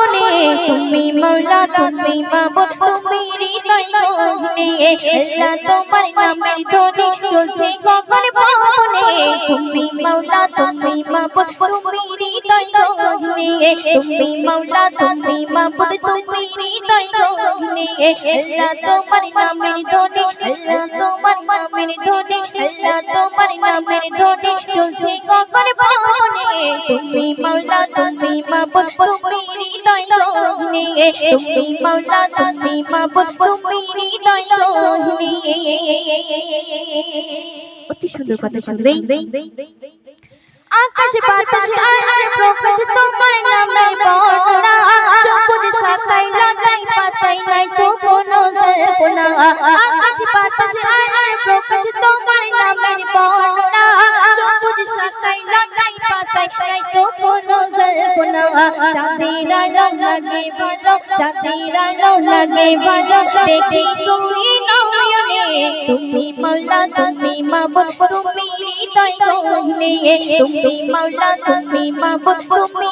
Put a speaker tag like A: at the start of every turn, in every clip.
A: পাবনে তুমি মৌলা তুমি মাবুদ, তুমি হৃদয় গহনে। আল্লাহ তোমার নামের ধ্বনি চলছে গগন পাবনে তুমি মৌলা তুমি মাবুদ, তুমি হৃদয় গহনে। তুমি মৌলা তুমি মাবুদ, তুমি হৃদয় গহনে। আল্লাহ তোমার নামের ধ্বনি আল্লাহ তোমার নামের ধ্বনি আল্লাহ তোমার নামের ধ্বনি চলছে গগন তুমি মৌলা তুমি মাবুদ তুমি হৃদয় গহনে তুমি মৌলা তুমি মাবুদ তুমি হৃদয় গহনে অতি সুন্দর কথা শুনবেই আকাশ, বাতাস আর আর প্রকাশ তোমার নামের বর্ণনা। সবুজ লাগাই নাই তো কোনো জল্পনা। বাতাস আর প্রকাশ তোমার নামের বর্ণনা। শাখাই লাগাই পাতাই নাই তো কোনো জল্পনা চাঁদের আলো লাগে ভালো লাগে ভালো। দেখি তুই নয়নে, তুমি মাওলা, তুমি মাবুদ, তুমি তুমি মাওলা, তুমি মাবুদ, তুমি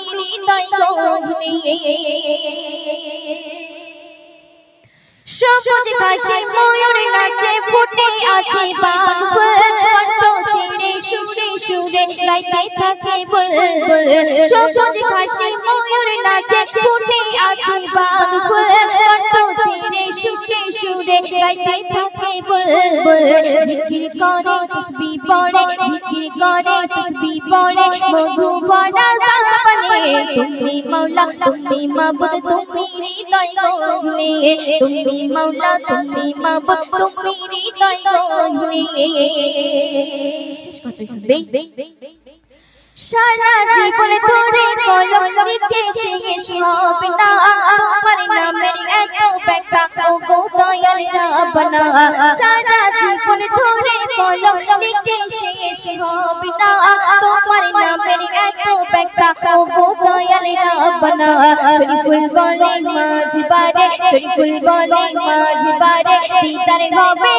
A: সবুজ ঘাসে ময়ূর নাচে, ফুটে আছে বাঘ। কণ্ঠ ছেড়ে সুরে সুরে গাইতে থাকে বুলবুল সবুজ ঘাসে ময়ূর নাচে ফুটে আছে বাঘ ফুল। কণ্ঠ ছেড়ে সুরে সুরে গাইতে থাকে বুলবুল জিকির করে তসবি পড়ে জিকির করে তসবি পড়ে। মধু ভরা জাবানে তুমি মাওলা তুমি মাবুদ তুমি হৃদয় গহনে। তুমি মাওলা তুমি মাবুদ তুমি হৃদয় গহনে। সারা জীবন ধরে কলম লিখে শেষ হবে না, তোমার নামের এত ব্যাখ্যা ও গো দয়াল রাবনা সারা জীবন ধরে কলম লিখে শেষ হবে না, তোমার নামের এত ব্যাখ্যা ও গো দয়াল রাবনা শরীফুল বলে মাঝ বারে শরীফুল বলে মাঝ বারে দিদার হবে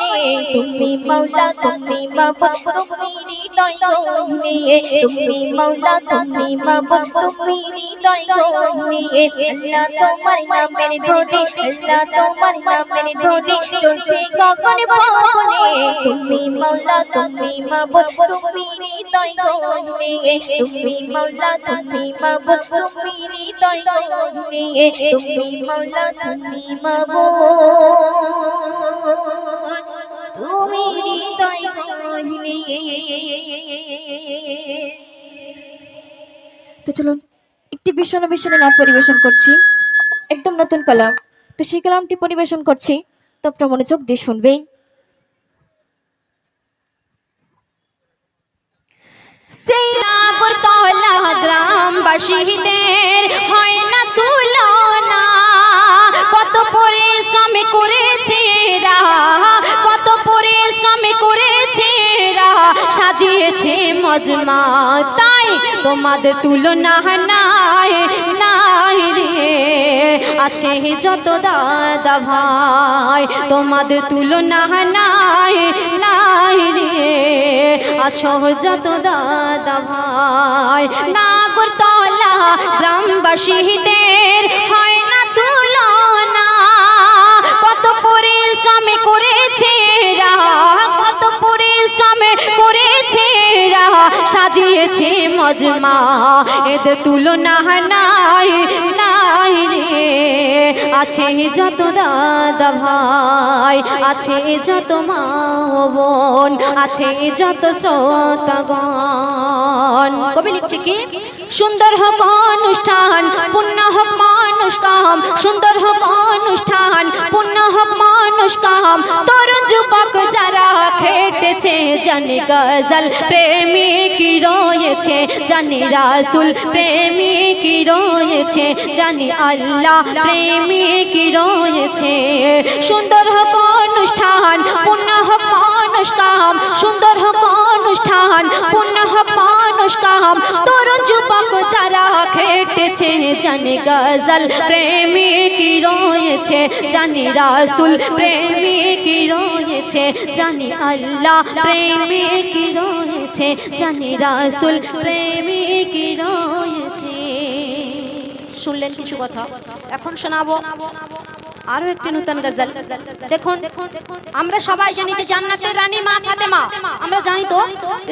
A: গগনে তুমি মাওলা, তুমি মাবুদ, তুমি হৃদয় গহনে, তুমি মাওলা, তুমি মাবুদ, তুমি হৃদয় গহনে। আল্লাহ তোমার নামের ধ্বনি, আল্লাহ তোমার নামের ধ্বনি চলছে গগন ভবনে। তুমি মাওলা, তুমি মাবুদ, তুমি গহনে। তুমি মাওলা, তুমি মাবুদ, তুমি গহনে। তুমি মাওলা, তুমি মাবুদ। তুমি তো চলুন একটি ভীষণ ভীষণ নাচ পরিবেশন করছি। একদম নতুন কালাম। তো সেই কালামটি পরিবেশন করছি। তো আপনার মনোযোগ দিয়ে শুনবেন। সেই
B: গ্রামবাসীদের হয় না তুলনা। কত পরিশ্রম করেছে রা রা সাজিয়েছে মজমা। তাই তোমাদের তুলনা নাই নাই রে। আছে যত দাদা ভাই, তোমাদের তুলনা নাই নাই রে। আছো যত দাদা ভাই, নাগরতলা গ্রামবাসীদের হয় না তুলনা। কত পরিশ্রম করেছে রা কত করেছে সাজিয়েছে মজমা। এদের তুলনা নাই নাই রে। আছে যত দাদা ভাই, আছে যত মা বোন, আছে যত শ্রোতাগণ কবি লিখছে কি? সুন্দর হোক অনুষ্ঠান, পুণ্য হোক মানুষ কাম সুন্দর হোক অনুষ্ঠান, পুণ্য হোক মানুষ কাম তরুণ যুবক যারা খেটেছে, জানি গজল প্রেমী কি রয়েছে, জানি রাসুল প্রেমী কি রয়েছে, জানি আল্লাহ প্রেমী কি রয়েছে। সুন্দর হোক অনুষ্ঠান, পুণ্য হোক মানুষ কাম সুন্দর হোক অনুষ্ঠান, পুণ্য হোক কাম তরুণ যুবক যারা খেটেছে, জানি গজল প্রেমী কি রয়েছে, জানি রাসুল প্রেমী কি রয়েছে, জানি আল্লাহ প্রেমী কি রয়েছে, জানি রাসুল প্রেমী কি রয়েছে। শুনলেন কিছু কথা, এখন শোনাবো। আরও একটি নতুন গজল। দেখুন, আমরা সবাই জানি যে জান্নাতের রানী মা ফাতেমা। আমরা জানি তো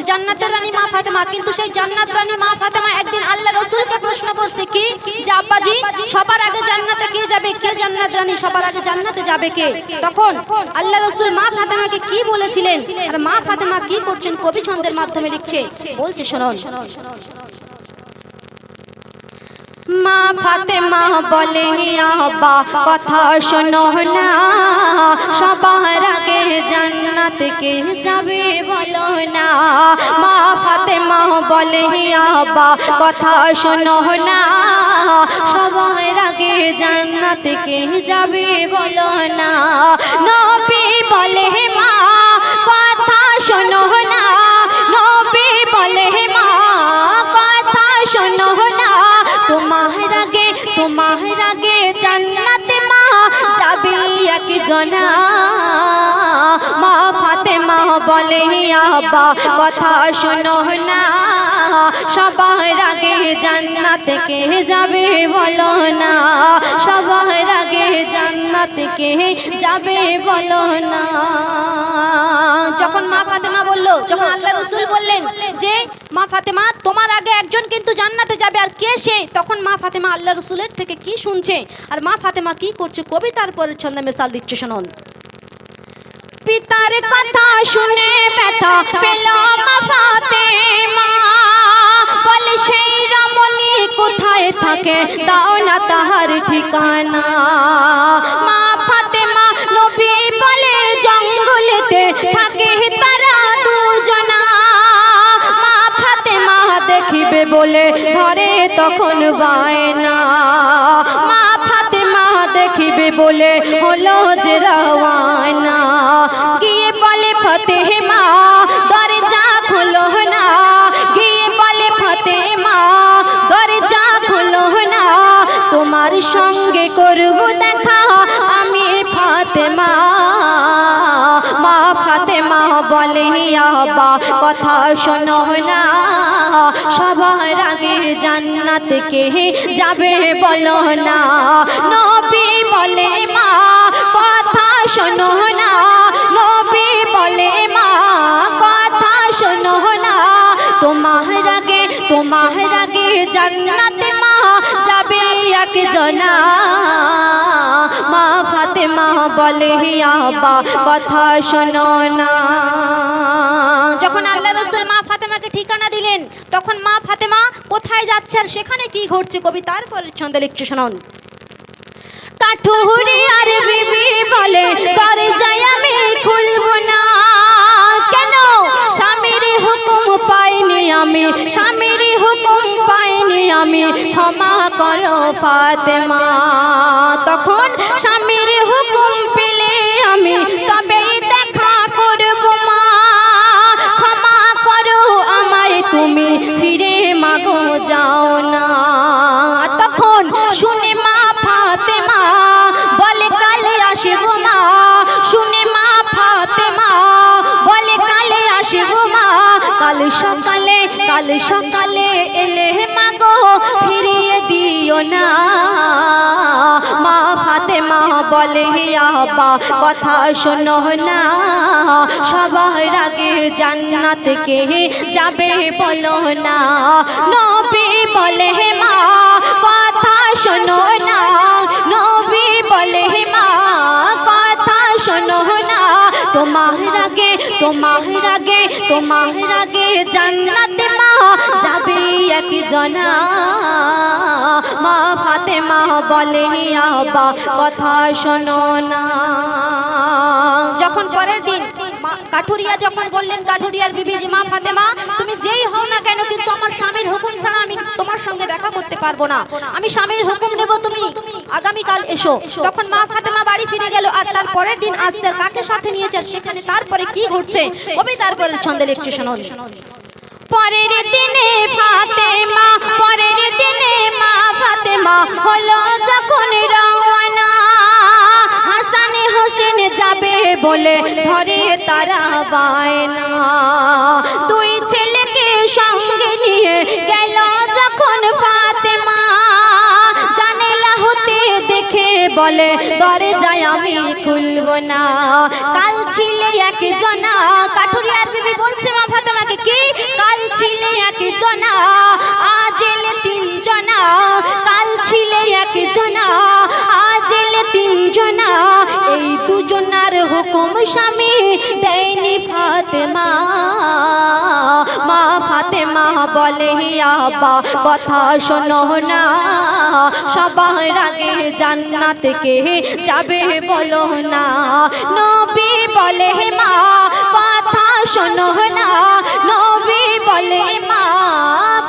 B: জান্নাতের রানী মা ফাতেমা, কিন্তু সেই জান্নাত রানী মা ফাতেমা একদিন আল্লাহ রসুলকে প্রশ্ন করছে কি? যে আব্বাজি, সবার আগে জান্নাতে কে যাবে? কে জান্নাত রানী সবার আগে জান্নাতে যাবে কে? তখন আল্লাহ রসুল মা ফাতেমাকে কি বলেছিলেন? আর মা ফাতেমা কি করছেন? কবি ছন্দের মাধ্যমে লিখছে। বলছে, শুনুন। মা ফাতেমা বলে আবা কথা শোনো না। সবার আগে জান্নাত কে যাবে বলো না। মা ফাতেমা বলে আবা কথা শোনো না। সবার আগে জান্নাত কে যাবে বলো না। নবী বলে মা, কথা শোনো না। নবী বলে মা, কথা শোনো না। তোমার আগে তোমার আগে জান্নাতে মা যাবি এক জনা মা ফাতেমা বলে আবা কথা শোনো না। সবার আগে জান্নাত কে যাবে বলো না। সবার আগে জান্নাত কে যাবে বলো না। যখন মা ফাতেমা বলল, যখন আল্লাহ রসুল বললেন যে, মা ফাতেমা, তোমার আগে একজন কিন্তু জান্নাতে যাবে, আর কে সে? তখন মা ফাতেমা আল্লাহ রসুলের থেকে কি শুনছে? আর মা ফাতেমা কি করছে? কবিতার পরের ছন্দে মেশাল দিচ্ছে শুনুন। পিতার কথা শুনে ব্যথা পেল মা ফাতেমা। দাও না তাহার ঠিকানা। মা ফাতেমা নবী বলে, জঙ্গলেতে থাকে তারা দুজনা। মা ফাতেমা দেখিবে বলে, ধরে তখন বায়না। মা ফাতেমা দেখিবে বলে, হলো যে রওয়ানা। সঙ্গে করব দেখা। আমি ফাতেমা, মা ফাতেমা বলে আবা কথা শোনো না। সবার আগে জান্নাত কে যাবে বলো না। নবী বলে, মা, কথা শোনো না। নবী বলে, মা, কথা শোনো না। তোমার আগে তোমার আগে জান্নাতে মা এক জনা। মা ফাতেমা বলে আবা কথা শোনো না। যখন আল্লাহ রসুল মা ফাতেমাকে ঠিকানা দিলেন, তখন মা ফাতেমা কোথায় যাচ্ছে আর সেখানে কি ঘটছে? কবি, তারপরে ছন্দে লিখছে শোনান। কাঠুরি আর বিবি বলে, তরে যাই আমি খুলবো না। কেন? স্বামীর হুকুম পাইনি আমি স্বামীর হুকুম পাইনি আমি ক্ষমা করো ফাতেমা। তখন স্বামীর হুকুম পেলে আমি তবেই কাল সকালে এলে মাগো, ফিরিয়ে দিও না। মা ফাতেমা বলে আবা কথা শোনো না। সবার আগে জান্নাত কে যাবে বলো না। নবী বলে মা, কথা শোনো না। নবী বলে মা, কথা শোনো না। তোমার আগে তোমার আগে তোমার আগে জান্নাতে মা যাবে এক জনা। মা ফাতে মা বলে আবা কথা শোনো না। যখন পরের দিন কাঠুরিয়া যখন বললেন, কাঠুরিয়ার বিবি যে মা ফাতেমা, তুমি যেই হও না কেন কিন্তু আমার স্বামীর হুকুম ছাড়া আমি তোমার সঙ্গে দেখা করতে পারব না। আমি স্বামীর হুকুম নেব তুমি, আগামীকাল এসো। তখন মা ফাতেমা বাড়ি ফিরে গেল আর তার পরের দিন আর কাকে সাথে নিয়েছে সেখানে তারপরে কি ঘটছে, কবি তারপরে ছন্দে লিখছে শুনুন পরের দিনে ফাতেমা, পরের দিনে মা ফাতেমা হলো যখন রওনা। হাসানে হোসেন যাবে বলে ধরে তারা বায়না। দুই ছেলেকে সঙ্গে নিয়ে গেল যখন ফাতেমা। বলে, দরজায় আমি খুলবো না। কাল ছিলে এক জনা। কাঠুরিয়ার বিবি বলছে, মা ফাতেমাকে কি? কাল ছিলে এক হুকুম স্বামী দেয়নি ফাতেমা। মা ফাতেমা বলে আবা কথা শোনো না। সবার আগে জান্নাত কে যাবে বলো না। নবী বলে মা, কথা শোনো না। নবী বলে, মা,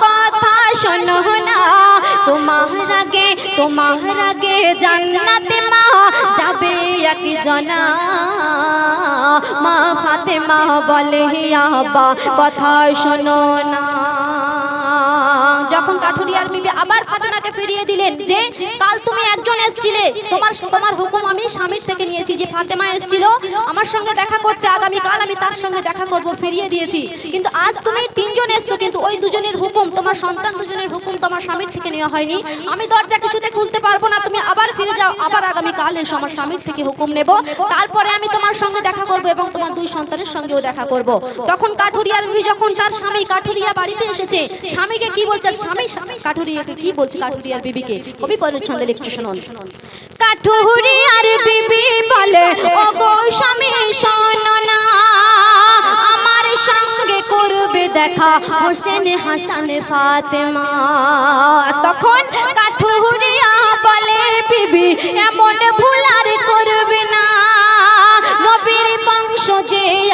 B: কথা শোনো না। তোমার আগে তোমার আগে জান্নাতে মা যাবে এক জনা। মা ফাতেমা বলে আবা কথা শোনো না। যখন কাঠুরিয়ার বিবি আবার ফাতেমাকে ফিরিয়ে দিলেন যে, কাল তুমি একজন এসেছিলে, তোমার তোমার হুকুম আমি স্বামীর থেকে নিয়েছি, যে ফাতেমা এসেছিল, আমার সঙ্গে দেখা করতে আগামী কাল আমি তার সঙ্গে দেখা করব, ফিরিয়ে দিয়েছি। কিন্তু আজ তুমি তিনজন এসছো, কিন্তু ওই দুজনের হুকুম, তোমার সন্তান দুজনের হুকুম তোমার স্বামীর থেকে নেওয়া হয়নি। আমি দরজা কিছুতে খুলতে পারব না, তুমি আবার ফিরে যাও, আবার আগামী কাল এসো, আমার স্বামীর থেকে হুকুম নেব। তারপরে আমি তোমার সঙ্গে দেখা করব এবং তোমার দুই সন্তানের সঙ্গেও দেখা করব। তখন কাঠুরিয়ার বিবি যখন তার স্বামী কাঠুরিয়া বাড়িতে এসেছে, স্বামীকে কি বলছে আর স্বামী? কাঠুরিয়াকে কি বলছে? কাঠুরিয়ার বিবিকে? কবি পরের ছন্দে একটু শুনুন। কাঠুরিয়ার বিবি বলে ও গো স্বামী, শোনো না। আমার সঙ্গে করবে দেখা হোসেন হাসান ফাতেমা। তখন কাঠুরিয়া বলে, বিবি, এমন ভুল আর করবে না। নবীর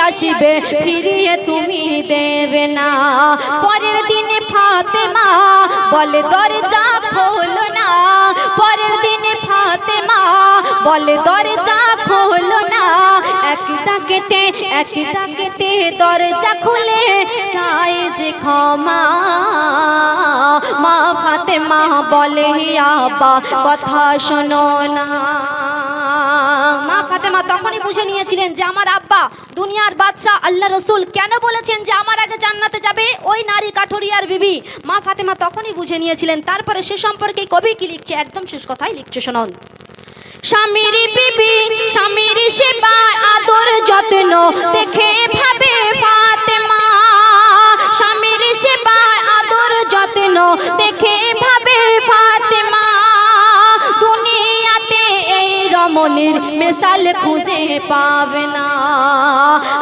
B: আসিবে, ফিরিয়ে তুমি দেবে না। পরের দিনে ফাতেমা বলে দরজা খোলো না। পরের দিনে ফাতেমা বলে দরজা খোলো না। এক ডাকেতে এক ডাকেতে দরজা খুলে চাই যে ক্ষমা। মা ফাতেমা বলে আবা কথা শোনো না। মা নিয়েছিলেন যে আমার আব্বা দুনিয়ার বাদশাহ আল্লাহ রসুল কেন বলেছেন যে আমার আগে জান্নাতে যাবে? ওই নারী কাঠুরিয়ার বিবি। মা ফাতেমা তখনই বুঝে নিয়েছিলেন, তারপরে সে সম্পর্কে কবি কি লিখছে? একদম শেষ কথাই লিখছে, শোনন। স্বামীর বিবি, স্বামীর সেবা, আদর, যত্ন, দেখে ভাবে ফাতেমা। স্বামীর সেবা, আদর, যত্ন, দেখে ভাবে ফাতেমা। রমণীর মেশাল খুঁজে পাবে না।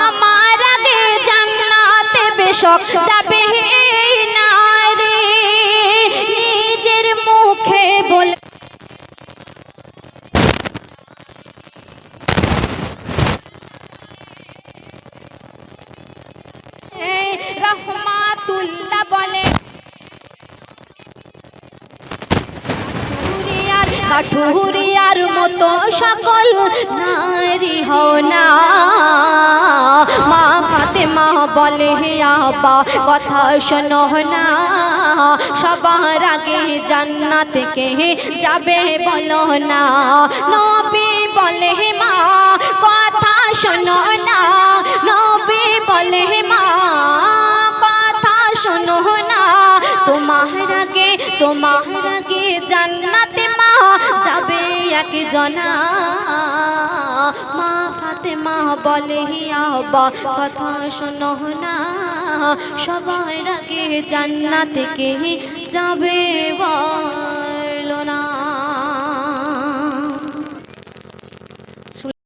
B: আমার আগে জান্নাতে বেশক যাবে না রে। নিজের মুখে বলে কাঠুরিয়ার মতো সকল নারী হও না। মা ফাতেমা বলে, হে আবা কথা শোনো না। সবার আগে জান্নাত কে যাবে বলো না। নবী বলে মা, কথা শোনো না। নবী বলে মা, কথা শোনো না। তোমার আগে তোমার আগে জান্নাতে মা যাবে এক জনা। মা ফাতেমা বলে হিয়াবা কথা শোনো না। সবাই রাগে জান্নাত কে যাবে বল